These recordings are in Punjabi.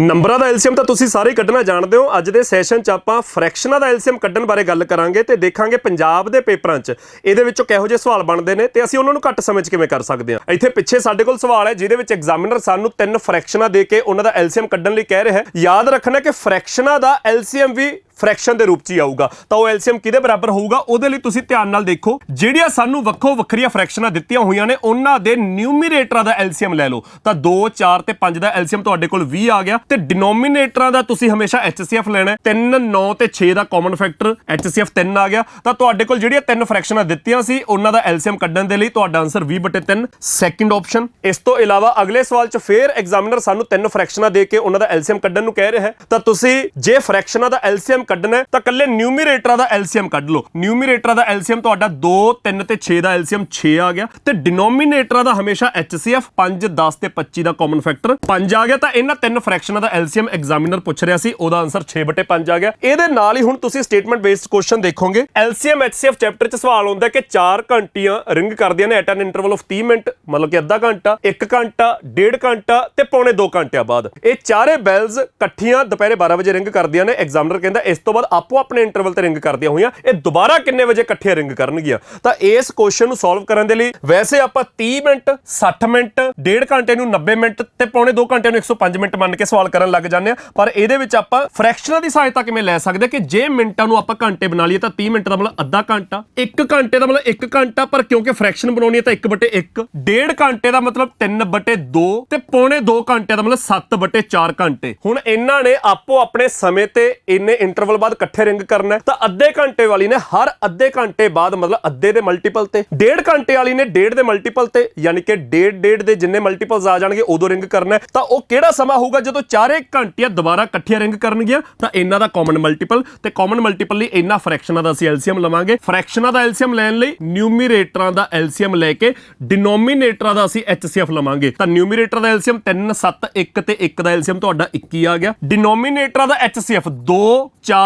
ਨੰਬਰਾਂ ਦਾ ਐਲਸੀਐਮ ਤਾਂ ਤੁਸੀਂ ਸਾਰੇ ਕੱਢਣਾ ਜਾਣਦੇ ਹੋ। ਅੱਜ ਦੇ ਸੈਸ਼ਨ 'ਚ ਆਪਾਂ ਫ੍ਰੈਕਸ਼ਨਾਂ ਦਾ ਐਲਸੀਐਮ ਕੱਢਣ ਬਾਰੇ ਗੱਲ ਕਰਾਂਗੇ ਤੇ ਦੇਖਾਂਗੇ ਪੰਜਾਬ ਦੇ ਪੇਪਰਾਂ 'ਚ ਇਹਦੇ ਵਿੱਚੋਂ ਕਿਹੋ ਜਿਹੇ ਸਵਾਲ ਬਣਦੇ ਨੇ ਤੇ ਅਸੀਂ ਉਹਨਾਂ ਨੂੰ ਘੱਟ ਸਮਝ ਕਿਵੇਂ ਕਰ ਸਕਦੇ ਹਾਂ। ਇੱਥੇ ਪਿੱਛੇ ਸਾਡੇ ਕੋਲ ਸਵਾਲ ਹੈ, ਜਿਹਦੇ ਵਿੱਚ ਐਗਜ਼ਾਮੀਨਰ ਸਾਨੂੰ ਤਿੰਨ ਫ੍ਰੈਕਸ਼ਨਾਂ ਦੇ ਕੇ ਉਹਨਾਂ ਦਾ ਐਲਸੀਐਮ ਕੱਢਣ ਲਈ ਕਹਿ ਰਿਹਾ ਹੈ। ਯਾਦ ਰੱਖਣਾ ਕਿ ਫ੍ਰੈਕਸ਼ਨਾਂ ਦਾ ਐਲਸੀਐਮ ਵੀ ਫ੍ਰੈਕਸ਼ਨ ਦੇ ਰੂਪ 'ਚ ਹੀ ਆਊਗਾ। ਤਾਂ ਉਹ ਐਲਸੀਐਮ ਕਿਹਦੇ ਬਰਾਬਰ ਹੋਊਗਾ? ਉਹਦੇ ਲਈ ਤੁਸੀਂ ਧਿਆਨ ਨਾਲ ਦੇਖੋ, ਜਿਹੜੀਆਂ ਸਾਨੂੰ ਵੱਖੋ ਵੱਖਰੀਆਂ ਫ੍ਰੈਕਸ਼ਨਾਂ ਦਿੱਤੀਆਂ ਹੋਈਆਂ ਨੇ, ਉਹਨਾਂ ਦੇ ਨਿਊਮੀਰੇਟਰਾਂ ਦਾ ਐਲਸੀਐਮ ਲੈ ਲਓ। ਤਾਂ 2 4 ਤੇ 5 ਦਾ ਐਲਸੀਐਮ ਤੁਹਾਡੇ ਕੋਲ 20 ਆ ਗਿਆ। ਤੇ ਡਿਨੋਮੀਨੇਟਰਾਂ ਦਾ ਤੁਸੀਂ ਹਮੇਸ਼ਾ HCF ਲੈਣਾ ਹੈ। 3 9 ਤੇ 6 ਦਾ ਕਾਮਨ ਫੈਕਟਰ HCF 3 ਆ ਗਿਆ। ਤਾਂ ਤੁਹਾਡੇ ਕੋਲ ਜਿਹੜੀਆਂ ਤਿੰਨ ਫ੍ਰੈਕਸ਼ਨਾਂ ਦਿੱਤੀਆਂ ਸੀ, ਉਹਨਾਂ ਦਾ ਐਲਸੀਐਮ ਕੱਢਣ ਦੇ ਲਈ ਤੁਹਾਡਾ ਆਨਸਰ 20/3 ਸੈਕਿੰਡ ਆਪਸ਼ਨ ਇਸ ਤੋਂ ਇਲਾਵਾ ਅਗਲੇ ਸਵਾਲ 'ਚ ਫੇਰ ਐਗਜ਼ਾਮੀਨਰ ਸਾਨੂੰ ਤਿੰਨ ਫ੍ਰੈਕਸ਼ਨਾਂ ਦੇ ਕੇ ਉਹਨਾਂ ਦਾ ਐਲਸੀਐਮ ਕੱਢਣ ਨੂੰ ਕਹਿ ਰਿਹਾ ਹੈ। ਤਾਂ ਤੁਸੀਂ ਜੇ ਫ੍ਰੈਕਸ਼ਨਾਂ ਦਾ ਐਲਸੀਐਮ ਕੱਢਣਾ ਤਾਂ ਕੱਲੇ ਨਿਊਮੀਰੇਟਰਾਂ ਦਾ ਐਲਸੀਐਮ ਕੱਢ ਲਓ। ਨਿਊਮੀਰੇਟਰਾਂ ਦਾ ਐਲਸੀਐਮ ਤੁਹਾਡਾ 2 3 ਤੇ 6 ਦਾ ਐਲਸੀਐਮ 6 ਆ ਗਿਆ। ਤੇ ਡਿਨੋਮੀਨੇਟਰਾਂ ਦਾ ਹਮੇਸ਼ਾ HCF 5 10 ਤੇ 25 ਦਾ ਕਾਮਨ ਫੈਕਟਰ 5 ਆ ਗਿਆ। ਤਾਂ ਇਹਨਾਂ ਤਿੰਨ ਫ੍ਰੈਕਸ਼ਨਾਂ ਦਾ ਐਲਸੀਐਮ ਐਗਜ਼ਾਮੀਨਰ ਪੁੱਛ ਰਿਹਾ ਸੀ, ਉਹਦਾ ਆਨਸਰ 6/5 ਆ ਗਿਆ। ਇਹਦੇ ਨਾਲ ਹੀ ਹੁਣ ਤੁਸੀਂ ਸਟੇਟਮੈਂਟ ਬੇਸਡ ਕੁਐਸਚਨ ਦੇਖੋਗੇ। ਐਲਸੀਐਮ HCF ਚੈਪਟਰ 'ਚ ਸਵਾਲ ਆਉਂਦਾ ਕਿ 4 ਘੰਟੀਆਂ ਰਿੰਗ ਕਰਦੀਆਂ ਨੇ at an interval of 30 minute, ਮਤਲਬ ਕਿ ਅੱਧਾ ਘੰਟਾ 1 ਘੰਟਾ 1.5 ਘੰਟਾ ਤੇ ਪੌਣੇ 2 ਘੰਟਿਆਂ ਬਾਅਦ। ਇਹ ਚਾਰੇ ਬੈਲਸ ਇਕੱਠੀਆਂ ਦੁਪਹਿਰੇ 12 ਵਜੇ ਰਿੰਗ ਕਰਦੀਆਂ ਨੇ। ਐਗਜ਼ਾਮੀਨਰ ਕਹਿੰਦਾ, ਇਸ ਇਸ ਤੋਂ ਬਾਅਦ ਆਪੋ ਆਪਣੇ ਇੰਟਰਵਲ ਤੇ ਰਿੰਗ ਕਰਦੀਆਂ ਹੋਈਆਂ, ਇਹ ਦੁਬਾਰਾ ਕਿੰਨੇ ਵਜੇ ਇਕੱਠੇ ਰਿੰਗ ਕਰਨਗੀਆਂ? ਤਾਂ ਇਸ ਕੁਐਸਚਨ ਨੂੰ ਸੋਲਵ ਕਰਨ ਦੇ ਲਈ ਵੈਸੇ ਆਪਾਂ 30 ਮਿੰਟ 60 ਮਿੰਟ 1.5 ਘੰਟੇ ਨੂੰ 90 ਮਿੰਟ ਤੇ ਪੌਣੇ 2 ਘੰਟੇ ਨੂੰ 105 ਮਿੰਟ ਮੰਨ ਕੇ ਸਵਾਲ ਕਰਨ ਲੱਗ ਜਾਂਦੇ ਆ ਪਰ ਇਹਦੇ ਵਿੱਚ ਆਪਾਂ ਫ੍ਰੈਕਸ਼ਨਾਂ ਦੀ ਸਹਾਇਤਾ ਕਿਵੇਂ ਲੈ ਸਕਦੇ ਕਿ ਜੇ ਮਿੰਟਾਂ ਨੂੰ ਆਪਾਂ ਘੰਟੇ ਬਣਾ ਲਈਏ ਤਾਂ 30 ਮਿੰਟ ਦਾ ਮਤਲਬ ਅੱਧਾ ਘੰਟਾ 1 ਘੰਟੇ ਦਾ ਮਤਲਬ 1 ਘੰਟਾ, ਪਰ ਕਿਉਂਕਿ ਫ੍ਰੈਕਸ਼ਨ ਬਣਾਉਣੀ ਹੈ ਤਾਂ 1/1 1.5 ਘੰਟੇ ਦਾ ਮਤਲਬ 3/2 ਤੇ ਪੌਣੇ 2 ਘੰਟੇ ਦਾ ਮਤਲਬ 7/4 ਘੰਟੇ। ਹੁਣ ਇਹਨਾਂ ਨੇ ਆਪੋ ਆਪਣੇ ਸਮੇਂ ਤੇ ਇੰਨੇ ਇੰਟਰਵਲ ਬਾਅਦ ਇਕੱਠੇ ਰਿੰਗ ਕਰਨਾ ਤਾਂ ਅੱਧੇ ਘੰਟੇ ਵਾਲੀ ਨੇ ਹਰ ਅੱਧੇ ਘੰਟੇ ਬਾਅਦ ਮਤਲਬ ਅੱਧੇ ਦੇ ਮਲਟੀਪਲ ਤੇ, ਡੇਢ ਘੰਟੇ ਵਾਲੀ ਨੇ ਡੇਢ ਦੇ ਮਲਟੀਪਲ ਤੇ, ਯਾਨੀ ਕਿ ਡੇਢ ਡੇਢ ਦੇ ਜਿੰਨੇ ਮਲਟੀਪਲਸ ਆ ਜਾਣਗੇ, ਉਦੋਂ ਰਿੰਗ ਕਰਨਾ ਤਾਂ ਉਹ ਕਿਹੜਾ ਸਮਾਂ ਹੋਊਗਾ ਜਦੋਂ ਚਾਰੇ ਘੰਟੀਆਂ ਦੁਬਾਰਾ ਇਕੱਠੀਆਂ ਰਿੰਗ ਕਰਨਗੀਆਂ? ਤਾਂ ਇਹਨਾਂ ਦਾ ਕਾਮਨ ਮਲਟੀਪਲ ਤੇ ਕਾਮਨ ਮਲਟੀਪਲ ਲਈ ਇਹਨਾਂ ਫ੍ਰੈਕਸ਼ਨਾਂ ਦਾ ਅਸੀਂ ਐਲਸੀਐਮ ਲਵਾਂਗੇ। ਫ੍ਰੈਕਸ਼ਨਾਂ ਦਾ ਐਲਸੀਐਮ ਲੈਣ ਲਈ ਨਿਊਮੀਰੇਟਰਾਂ ਦਾ ਐਲਸੀਐਮ ਲੈ ਕੇ ਡਿਨੋਮੀਨੇਟਰਾਂ ਦਾ ਅਸੀਂ ਐਚਸੀਐਫ ਲਵਾਂਗੇ। ਤਾਂ ਨਿਊਮੀਰੇਟਰ ਦਾ ਐਲਸੀਐਮ 3 7 1 ਤੇ 1 ਦਾ ਐਲਸੀਐਮ ਤੁਹਾਡਾ 21 ਆ ਗਿਆ। ਡਿਨੋਮੀਨੇਟਰਾਂ ਦਾ ਐਚਸੀਐਫ 2 4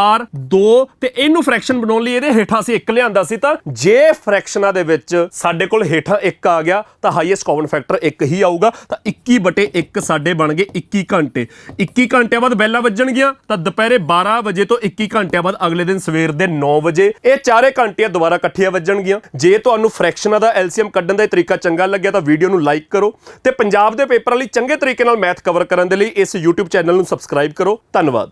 2 ਤੇ ਇਹਨੂੰ ਫ੍ਰੈਕਸ਼ਨ ਬਣਾਉਣ ਲਈ ਇਹਦੇ ਹੇਠਾਂ ਅਸੀਂ 1 ਲਿਆਂਦਾ ਸੀ ਤਾਂ ਜੇ ਫ੍ਰੈਕਸ਼ਨਾਂ ਦੇ ਵਿੱਚ ਸਾਡੇ ਕੋਲ ਹੇਠਾਂ 1 ਆ ਗਿਆ ਤਾਂ ਹਾਈਐਸਟ ਕਾਮਨ ਫੈਕਟਰ 1 ਹੀ ਆਊਗਾ ਤਾਂ 21 ਬਟੇ 1 ਸਾਡੇ ਬਣ ਗਏ 21 ਘੰਟੇ। 21 ਘੰਟਿਆਂ ਬਾਅਦ ਬੈਲਾਂ ਵੱਜਣਗੀਆਂ ਤਾਂ ਦੁਪਹਿਰੇ 12 ਵਜੇ ਤੋਂ 21 ਘੰਟਿਆਂ ਬਾਅਦ ਅਗਲੇ ਦਿਨ ਸਵੇਰ ਦੇ 9 ਵਜੇ ਇਹ ਚਾਰੇ ਘੰਟੀਆਂ ਦੁਬਾਰਾ ਇਕੱਠੀਆਂ ਵੱਜਣਗੀਆਂ। ਜੇ ਤੁਹਾਨੂੰ ਫ੍ਰੈਕਸ਼ਨਾਂ ਦਾ ਐਲਸੀਐਮ ਕੱਢਣ ਦਾ ਤਰੀਕਾ ਚੰਗਾ ਲੱਗਿਆ ਤਾਂ ਵੀਡੀਓ ਨੂੰ ਲਾਈਕ ਕਰੋ ਤੇ ਪੰਜਾਬ ਦੇ ਪੇਪਰਾਂ ਲਈ ਚੰਗੇ ਤਰੀਕੇ ਨਾਲ ਮੈਥ ਕਵਰ ਕਰਨ ਦੇ ਲਈ ਇਸ YouTube ਚੈਨਲ ਨੂੰ ਸਬਸਕ੍ਰਾਈਬ ਕਰੋ। ਧੰਨਵਾਦ।